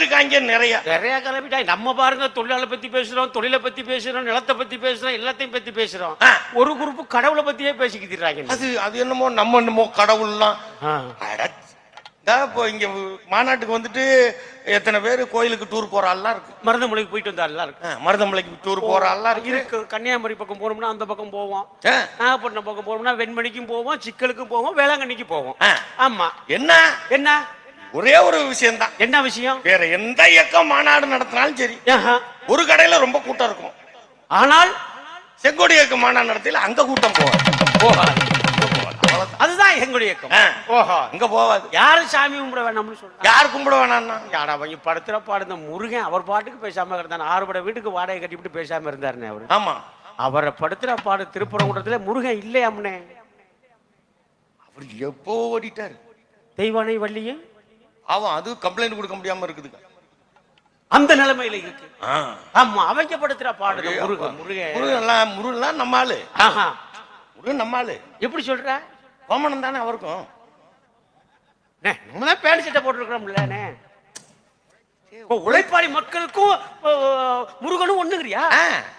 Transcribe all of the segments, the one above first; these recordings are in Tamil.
இருக்காங்க நிறைய. நிறைய கிளம்பிட்டாங்க நம்ம பாருங்க தொழிலாளை பத்தி பேசுறோம் தொழிலை பத்தி பேசுறோம் நிலத்தை பத்தி பேசுறோம் எல்லாத்தையும் பத்தி பேசுறோம். ஒரு குரூப் கடவுளை பத்தியே பேசிக்கிட்டுறாங்க அது அது என்னமோ நம்ம என்னமோ கடவுள்லாம். இப்போ இங்க மாநாட்டுக்கு வந்துட்டு எத்தனை பேர் கோயிலுக்கு டூர் போற ஆள்லாம் இருக்கு. மருதமலைக்கு போயிட்டு வந்தா எல்லாம் இருக்கு. மருதமலைக்கு டூர் போற ஆள்லாம் இருக்கு. இருக்கு. கன்னியாகுமரி பக்கம் போனோம்னா அந்த பக்கம் போவோம். நாகப்பட்டினம் பக்கம் போனோம்னா வெண்மணிக்கும் போவோம் சிக்கலுக்கும் போவோம் வேளாங்கண்ணிக்கு போவோம். ஆமா. என்ன? என்ன? ஒரே ஒரு விஷயம்தான். என்ன விஷயம்? வேற எந்த இயக்கம் மாநாடு நடத்தினாலும் சரி. ஒரு கடையில ரொம்ப கூட்டம் இருக்கும். ஆனால்? செங்கோடி இயக்கம் மாநாடு நடத்தில அங்க கூட்டம் போவாது போகாது. அதுதான் எங்களுடைய இயக்கம். ஓஹோ அங்க போவாது யாரு சாமி கும்பிட வேணாம்னு சொல்றாங்க யார் கும்பிட வேணாம்னா? யாரா அவங்க படுத்துற பாடுந்த முருகன் அவர் பாட்டுக்கு பேசாம இருந்தார் ஆறுபட வீட்டுக்கு வாடகை கட்டிவிட்டு பேசாம இருந்தாருன்னு அவரு. ஆமா. அவரை படுத்துற பாடு திருப்பரங்குன்றத்துல முருகன் இல்லையாம்னே. அவர் எப்போ ஓடிட்டாரு? தெய்வானை வள்ளியும் அவன் அது கம்ப்ளைண்ட் கொடுக்க முடியாம இருக்குதுங்க. அந்த நிலைமையில இருக்கு. ஆமா அவங்க படுத்துற பாடு முருகன் முருகன் முருகன்லாம் முருகன்லாம் நம்ம ஆளு. முருகன் நம்ம ஆளு. எப்படி சொல்ற? கோமணம் தானே அவருக்கும். நம்ம தான் பேண்ட் சட்டை போட்டுருக்கிறோம்லண்ணே உழைப்பாளி மக்களுக்கும் முருகனும் ஒண்ணுங்கிறியா.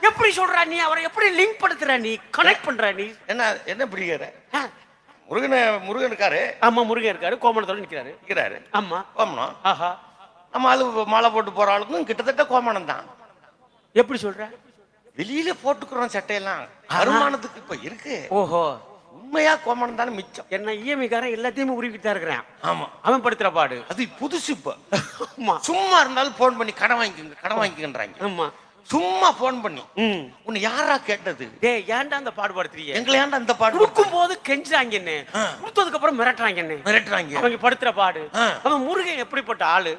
எப்படி சொல்ற நீ? அவரை எப்படி லிங்க் படுத்துற நீ? கனெக்ட் பண்ற நீ? என்ன என்ன பிடிக்கிற. முருகனை முருகன் இருக்காரு. ஆமா முருகன் இருக்காரு கோமணத்தோட நிக்கிறாரு. நிக்கிறாரு. ஆமா. கோமணம். ஆஹா. நம்ம ஆளு மாலை போட்டு போற ஆளுக்கும் கிட்டத்தட்ட கோமணம் தான். எப்படி சொல்ற? வெளியில போட்டுக்கிறோம் சட்டையெல்லாம். வருமானத்துக்கு இப்ப இருக்கு. ஓஹோ. உண்மையா கோமணம் தானே மிச்சம். என்ன இஎம்ஐக்காரன் எல்லாத்தையுமே உருவிக்கிட்டு இருக்கிறான். ஆமா. அவன் படுத்துற பாடு. அது புதுசு இப்ப. சும்மா இருந்தாலும் போன் பண்ணி கடன் வாங்கிக்கங்க கடன் வாங்கிக்கன்றாங்க ஆமா. சும்மா போன் பண்ணி உன்னை யாரா கேட்டது? டேய் ஏன்டா அந்த பாடு படுத்துறீங்க எங்களை ஏன்டா இந்த பாட்டு கொடுக்கும் போது கெஞ்சுறாங்க என்ன. கொடுத்ததுக்கு அப்புறம் மிரட்டுறாங்க என்ன? மிரட்டுறாங்க. அவங்க படுத்துற பாடு. அவன் முருகன் எப்படிப்பட்ட ஆளு?